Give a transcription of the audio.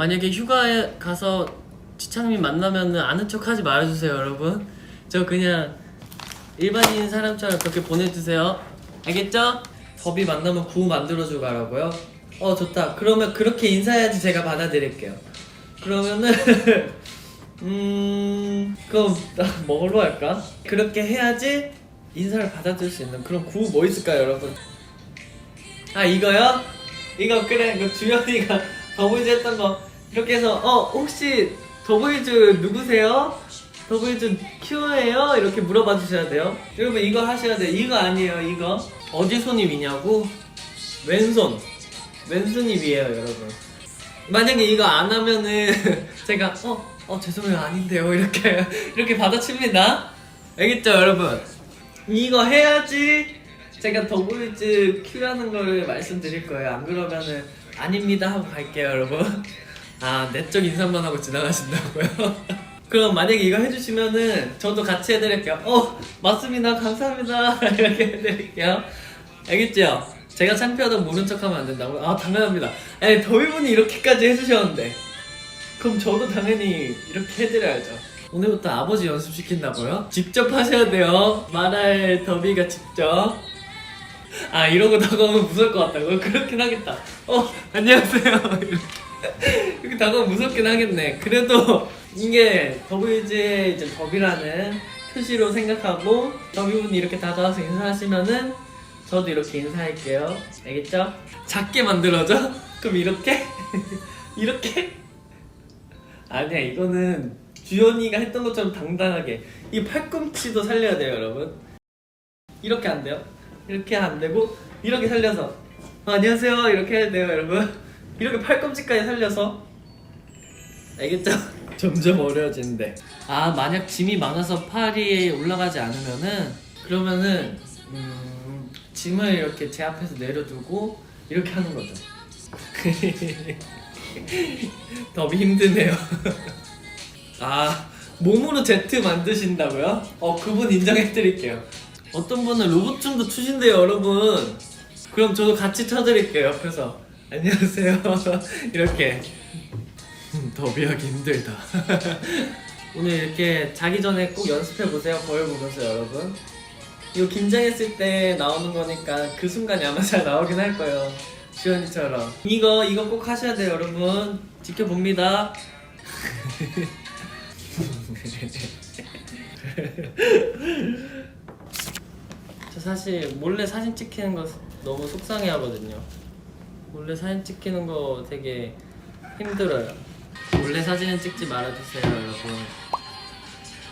만약에 휴가에 가서 지창민 만나면 아는 척 하지 말아주세요 여러분 저 그냥 일반인 사람처럼 그렇게 보내주세요 알겠죠? 더비 만나면 구호 만들어주고 가라고요? 어 좋다 그러면 그렇게 인사해야지 제가 받아들일게요 그러면은 음 그럼 나 뭘로 할까? 그렇게 해야지 인사를 받아줄 수 있는 그런 구호 뭐 있을까요 여러분? 아 이거요? 이거 그래 그 주현이가 더보이즈 했던 거 이렇게 해서 어 혹시 더보이즈 누구세요? 더보이즈 큐어예요? 이렇게 물어봐 주셔야 돼요. 여러분 이거 하셔야 돼요. 이거 아니에요 이거. 어디 손이 위냐고? 왼손. 왼손이 위에요 여러분. 만약에 이거 안 하면은 제가 어, 어 죄송해요. 아닌데요. 이렇게 이렇게 받아칩니다. 알겠죠 여러분? 이거 해야지 제가 더보이즈 큐라는 거를 말씀드릴 거예요. 안 그러면은 아닙니다 하고 갈게요 여러분 아 내적 인사만 하고 지나가신다고요? 그럼 만약에 이거 해주시면은 저도 같이 해드릴게요. 어 맞습니다. 감사합니다. 이렇게 해드릴게요. 알겠죠? 제가 창피하다고 모른 척하면 안 된다고요? 아 당연합니다. 아니 더위분이 이렇게까지 해주셨는데. 그럼 저도 당연히 이렇게 해드려야죠. 오늘부터 아버지 연습시킨다고요? 직접 하셔야 돼요. 말할 더비가 직접. 아 이러고 다가오면 무서울 것 같다고요? 그렇긴 하겠다. 어 안녕하세요 이렇게 다가오면 무섭긴 하겠네 그래도 이게 더비즈의 이제 더비라는 표시로 생각하고 더비분이 이렇게 다가와서 인사하시면은 저도 이렇게 인사할게요 알겠죠? 작게 만들어줘? 그럼 이렇게? 이렇게? 아니야 이거는 주연이가 했던 것처럼 당당하게 이 팔꿈치도 살려야 돼요 여러분 이렇게 안 돼요 이렇게 안 되고 이렇게 살려서 어, 안녕하세요 이렇게 해야 돼요 여러분 이렇게 팔꿈치까지 살려서. 알겠죠? 점점 어려워지는데. 아 만약 짐이 많아서 팔이 올라가지 않으면은 그러면은 음, 짐을 이렇게 제 앞에서 내려두고 이렇게 하는 거죠. 더비 힘드네요. 아 몸으로 Z 만드신다고요? 어 그분 인정해드릴게요. 어떤 분은 로봇 춤도 추신대요 여러분. 그럼 저도 같이 쳐드릴게요 옆에서 안녕하세요. 이렇게. 음, 더비하기 힘들다. 오늘 이렇게 자기 전에 꼭 연습해 보세요. 거울 보면서 여러분. 이거 긴장했을 때 나오는 거니까 그 순간이 아마 잘 나오긴 할 거예요. 지원이처럼. 이거 이거 꼭 하셔야 돼요 여러분. 지켜봅니다. 저 사실 몰래 사진 찍히는 거 너무 속상해 하거든요. 몰래 사진 찍히는 거 되게 힘들어요. 몰래 사진은 찍지 말아주세요, 여러분.